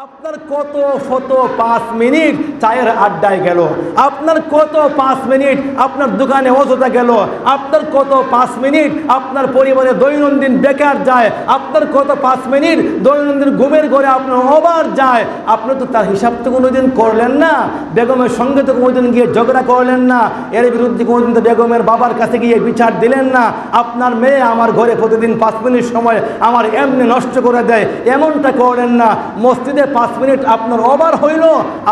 আপনার কত শত পাঁচ মিনিট চায়ের আড্ডায় গেল? আপনার কত পাঁচ মিনিট আপনার দোকানে অযথা গেল? আপনার কত পাঁচ মিনিট আপনার পরিবারে দৈনন্দিন বেকার যায়? আপনার কত পাঁচ মিনিট দৈনন্দিন ঘুমের ঘরে আপনার ওভার যায়? আপনি তো তার হিসাব তো কোনোদিন করলেন না। বেগমের সঙ্গে তো কোনোদিন গিয়ে ঝগড়া করলেন না। এর বিরুদ্ধে কোনোদিন তো বেগমের বাবার কাছে গিয়ে বিচার দিলেন না। আপনার মেয়ে আমার ঘরে প্রতিদিন পাঁচ মিনিট সময় আমার এমনি নষ্ট করে দেয়। এমনটা করলেন না। মসজিদে পাঁচ মিনিট আপনার ওভার হইল,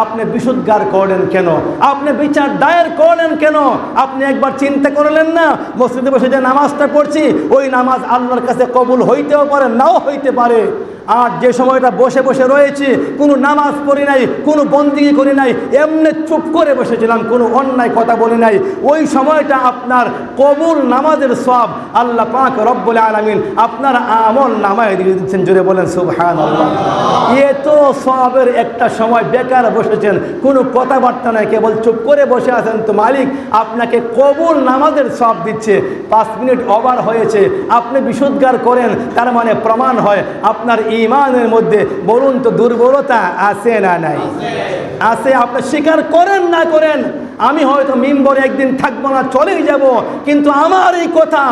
আপনি বিশুদ্ধার করলেন কেন? আপনি বিচার দায়ের করলেন কেন? আপনি একবার চিন্তা করলেন না? মসজিদে বসে যে নামাজটা পড়ছি, ওই নামাজ আল্লাহর কাছে কবুল হইতেও পারে, নাও হইতে পারে। আর যে সময়টা বসে বসে রয়েছি, কোনো নামাজ পড়ি নাই, কোনো বন্দিগি করি নাই, এমনি চুপ করে বসেছিলাম, কোনো অন্যায় কথা বলি নাই। ওই সময়টা আপনার কবুল নামাজের সব আল্লাহ পাক রব্বুল আলমিন আপনার আমল নামায় দিয়ে দিচ্ছেন জুড়ে বলেন সুবহান এ তো সবের একটা সময় বেকার বসেছেন, কোনো কথাবার্তা নাই, কেবল চুপ করে বসে আছেন। তো মালিক, আপনাকে কবুল নামাজের সব দিচ্ছে, পাঁচ মিনিট ওভার হয়েছে, আপনি বিশুদ্ধার করেন, তার মানে প্রমাণ হয়, আপনার ইমানের মধ্যে বলুন তো দুর্বলতা আছে না নাই? আছে, আপনি স্বীকার করেন না করেন, আমি হয়তো মিম্বরে একদিন থাকব না, চলেই যাব, কিন্তু আমার এই কথা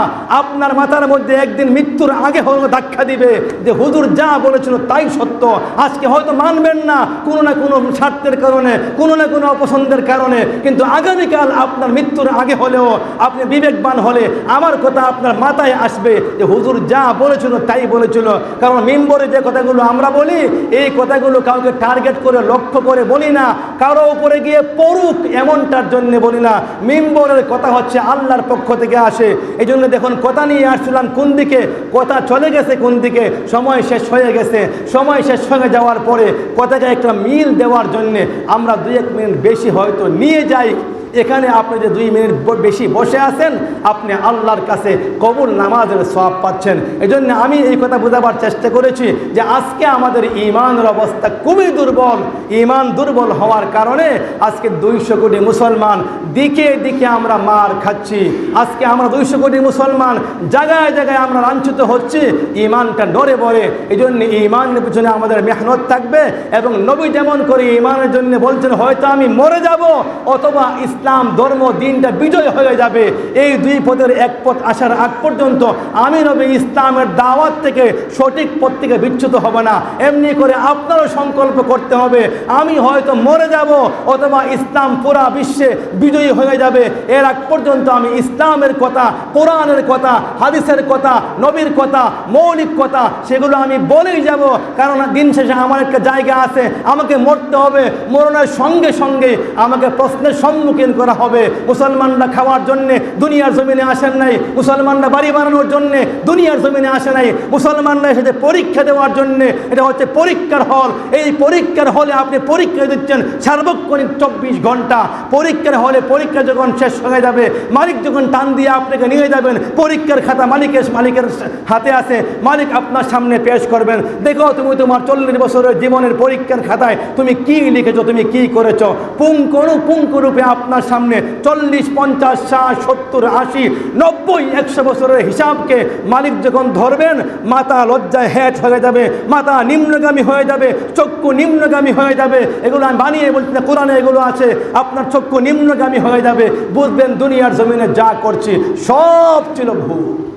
আপনার মাথার মধ্যে একদিন মৃত্যুর আগে হলো ধাক্কা দিবে, যে হুজুর যা বলেছিল তাই সত্য, আজকে হয়তো মানবেন না কোনো না কোনো স্বার্থের কারণে, কোনো না কোনো অপছন্দের কারণে, কিন্তু আগামীকাল আপনার মৃত্যুর আগে হলেও আপনি বিবেকবান হলে আমার কথা আপনার মাথায় আসবে যে হুজুর যা বলেছিল তাই বলেছিল। কারণ মিম্বরে যে কথাগুলো আমরা বলি, এই কথাগুলো কাউকে টার্গেট করে, লক্ষ্য করে বলি না। কারও উপরে গিয়ে পড়ুক এমনটার জন্য বলি না। মেম্বরের কথা হচ্ছে আল্লাহর পক্ষ থেকে আসে। এই জন্য দেখুন, কথা নিয়ে আসছিলাম কোন দিকে, কথা চলে গেছে কোন দিকে, সময় শেষ হয়ে গেছে। সময় শেষ হয়ে যাওয়ার পরে কোথায় একটা মিল দেওয়ার জন্যে আমরা দু এক মিনিট বেশি হয়তো নিয়ে যাই। এখানে আপনি যে দুই মিনিট বেশি বসে আছেন, আপনি আল্লাহর কাছে কবুল নামাজের সব পাচ্ছেন। এই জন্য আমি এই কথা বোঝাবার চেষ্টা করেছি যে আজকে আমাদের ইমানের অবস্থা খুবই দুর্বল। ইমান দুর্বল হওয়ার কারণে আজকে দুইশো কোটি মুসলমান দিকে দিকে আমরা মার খাচ্ছি। আজকে আমরা দুইশো কোটি মুসলমান জায়গায় জায়গায় আমরা লাঞ্ছিত হচ্ছি ইমানটা ডরে বলে এই জন্য ইমানের পিছনে আমাদের মেহনত থাকবে এবং নবী যেমন করে ইমানের জন্য বলছেন, হয়তো আমি মরে যাব অথবা ইসলাম, ধর্ম, দিনটা বিজয় হয়ে যাবে। এই দুই পদের এক পথ আসার আগ পর্যন্ত আমি নবী ইসলামের দাওয়াত থেকে সঠিক পথ থেকে বিচ্যুত হব না। এমনি করে আপনারও সংকল্প করতে হবে। আমি হয়তো মরে যাব অথবা ইসলাম পুরা বিশ্বে বিজয়ী হয়ে যাবে। এর আগ পর্যন্ত আমি ইসলামের কথা, কোরআনের কথা, হাদিসের কথা, নবীর কথা, মৌলিক কথা, সেগুলো আমি বলেই যাব। কারণ দিন শেষে আমার একটা জায়গা আছে, আমাকে মরতে হবে। মরণের সঙ্গে সঙ্গে আমাকে প্রশ্নের সম্মুখীন করা হবে। মুসলমানরা খাওয়ার জন্যে দুনিয়ার জমিনে আসেন নাই। মুসলমানরা বাড়ি বানানোর জন্যে দুনিয়ার জমিনে আসে নাই। মুসলমানরা এসেছে পরীক্ষা দেওয়ার জন্যে। এটা হচ্ছে পরীক্ষার হল। এই পরীক্ষার হলে আপনি পরীক্ষা দিচ্ছেন সার্বক্ষণিক চব্বিশ ঘণ্টা। পরীক্ষার হলে পরীক্ষা যখন শেষ হয়ে যাবে, মালিক যখন টান দিয়ে আপনাকে নিয়ে যাবেন, পরীক্ষার খাতা মালিকের মালিকের হাতে আছে। মালিক আপনার সামনে পেশ করবেন। দেখো তুমি তোমার চল্লিশ বছরের জীবনের পরীক্ষার খাতায় তুমি কি লিখেছো, তুমি কি করেছ? পুঙ্করু পুঙ্করূপে আপনার সামনে চল্লিশ, পঞ্চাশ, ষাট, সত্তর, আশি, নব্বই, একশো বছরের হিসাবকে মালিক যখন ধরবেন, মাতা লজ্জায় হ্যাট হয়ে যাবে, মাতা নিম্নগামী হয়ে যাবে, চক্ষু নিম্নগামী হয়ে যাবে, এগুলো আমি বানিয়ে বলছি না, কোরআনে এগুলো আছে, আপনার চক্ষু নিম্নগামী হয়ে যাবে, বুঝবেন দুনিয়ার জমিনে যা করছি সব ছিল ভুল।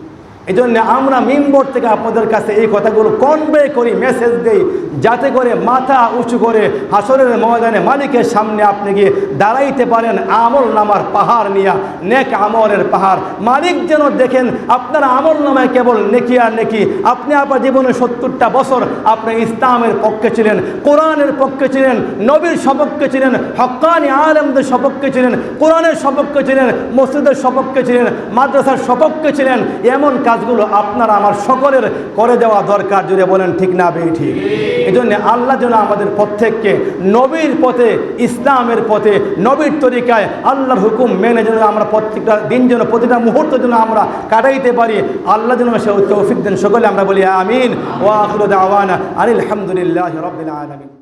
এই জন্য আমরা মিম্বর থেকে আপনাদের কাছে এই কথাগুলো কনভে করি মেসেজ দেই, যাতে করে মাথা উঁচু করে হাসরের ময়দানে মালিকের সামনে আপনি গিয়ে দাঁড়াইতে পারেন, আমল নামার পাহাড় নিয়া, নেক আমলের পাহাড়। মালিক যেন দেখেন আপনার আমল নামায় কেবল নেকি আর নেকি। আপনি আপনার জীবনে সত্তরটা বছর আপনি ইসলামের পক্ষে ছিলেন, কোরআনের পক্ষে ছিলেন, নবীর সপক্ষে ছিলেন হক্কানি আলমদের সপক্ষে ছিলেন, কোরআনের সপক্ষে ছিলেন, মসজিদের সপক্ষে ছিলেন, মাদ্রাসার সপক্ষে ছিলেন, এমন কাজগুলো আপনার, আমার সকলের করে দেওয়া দরকার। যদি বলেন, ঠিক না বে ঠিক। এই জন্য আল্লাহ যেন আমাদের প্রত্যেককে নবীর পথে, ইসলামের পথে, নবীর তরিকায় আল্লাহর হুকুম মেনে যেন আমরা প্রত্যেকটা দিন যেন, প্রতিটা মুহূর্ত যেন আমরা কাটাইতে পারি। আল্লাহ যেন সে তৌফিক দেন। সকলে আমরা বলি, আমিন। ওয়া আখিরু দাওয়ানা আনিল হামদুলিল্লাহি রাব্বিল আলামিন।